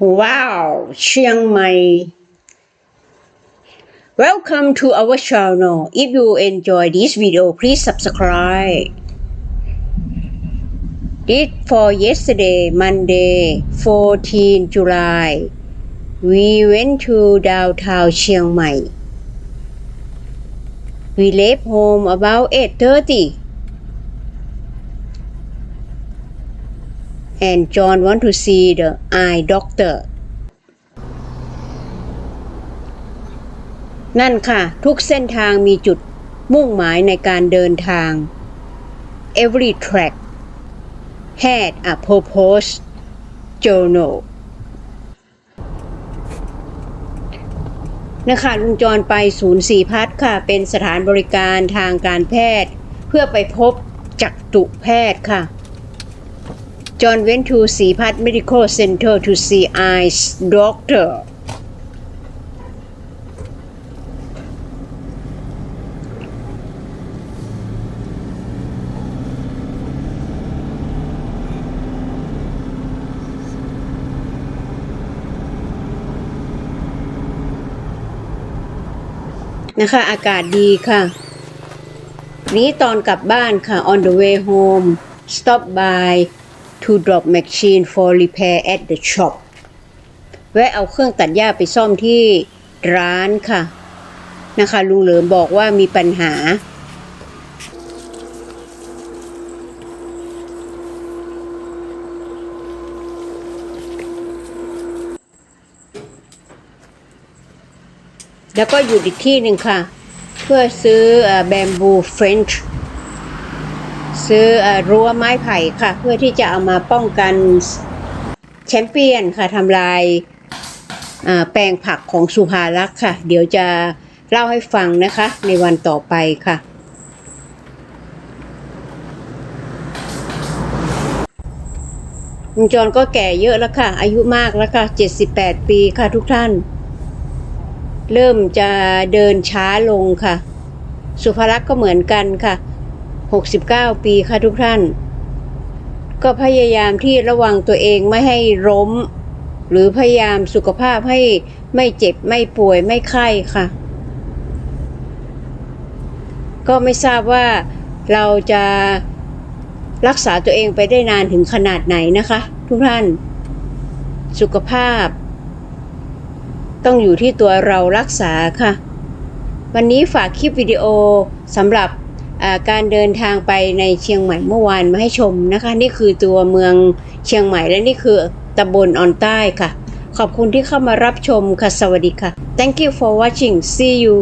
Wow, Chiang Mai. Welcome to our channel. If you enjoy this video, please subscribe. This for yesterday, Monday, 14 July. We went to downtown Chiang Mai. We left home about 8:30. And John want to see the eye doctor. นั่นค่ะ ทุกเส้นทางมีจุดมุ่งหมายในการเดินทาง Every track had a purpose journal นะคะลุงจรไปศูนย์สี่พัฒน์ค่ะ เป็นสถานบริการทางการแพทย์ เพื่อไปพบจักษุแพทย์ค่ะ John went to สีพัฒน์ Medical Center to see eyes doctor นะคะอากาศดีค่ะ นี้ตอนกลับบ้านค่ะ on the way home stop by to drop machine for repair at the shop แวะเอาเครื่องตัดหญ้าไปซ่อมที่ร้านค่ะ นะคะ ลุงเหลิมบอกว่ามีปัญหา แล้วก็อยู่อีกที่หนึ่งค่ะ เพื่อซื้อแบมบูเฟรนช์ ซื้อรั้วไม้ไผ่ค่ะ เพื่อที่จะเอามาป้องกันแชมเปี้ยนค่ะทำลายแปลงผักของสุภารักษ์ค่ะ เดี๋ยวจะเล่าให้ฟังนะคะในวันต่อไปค่ะ ลุงจรก็แก่เยอะแล้วค่ะ อายุมากแล้วค่ะ 78 ปีค่ะทุกท่าน เริ่มจะเดินช้าลงค่ะ สุภลักษ์ก็เหมือนกันค่ะ 69 ปีค่ะทุกท่าน ก็พยายามที่ระวังตัวเองไม่ให้ล้ม หรือพยายามสุขภาพให้ไม่เจ็บไม่ป่วยไม่ไข้ค่ะ ก็ไม่ทราบว่าเราจะรักษาตัวเองไปได้นานถึงขนาดไหนนะคะ ทุกท่าน สุขภาพ ต้องอยู่ที่ตัวเรารักษาค่ะ วันนี้ฝากคลิปวิดีโอสำหรับ การเดินทางไปในเชียงใหม่เมื่อวานมาให้ชมนะคะ นี่คือตัวเมืองเชียงใหม่และนี่คือตำบลออนใต้ค่ะ ขอบคุณที่เข้ามารับชมค่ะ สวัสดีค่ะ thank you for watching see you